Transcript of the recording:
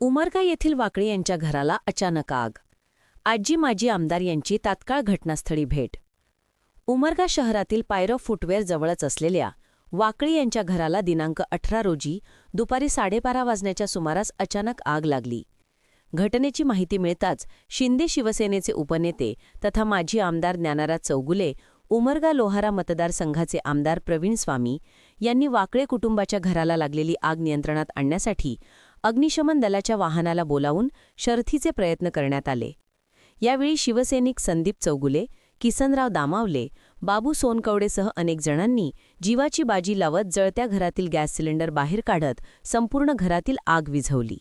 उमरगा येथील वाकळे यांच्या घराला अचानक आग. आजी माजी आमदार यांची तात्काळ घटनास्थळी भेट. उमरगा शहरातील पायरो फुटवेअर जवळच असलेल्या वाकळी यांच्या घराला दिनांक अठरा रोजी दुपारी साडेबारा वाजण्याच्या सुमारास अचानक आग लागली. घटनेची माहिती मिळताच शिंदे शिवसेनेचे उपनेते तथा माजी आमदार ज्ञानाराज चौगुले उमरगा लोहारा मतदारसंघाचे आमदार प्रवीण स्वामी यांनी वाकळे कुटुंबाच्या घराला लागलेली आग नियंत्रणात आणण्यासाठी अग्निशमन दलाच्या वाहनाला बोलावून शर्थीचे प्रयत्न करण्यात आले. यावेळी शिवसैनिक संदीप चौगुले किसनराव दामावले बाबू सोनकवडेसह अनेक जणांनी जीवाची बाजी लावत जळत्या घरातील गॅस सिलेंडर बाहेर काढत संपूर्ण घरातील आग विझवली.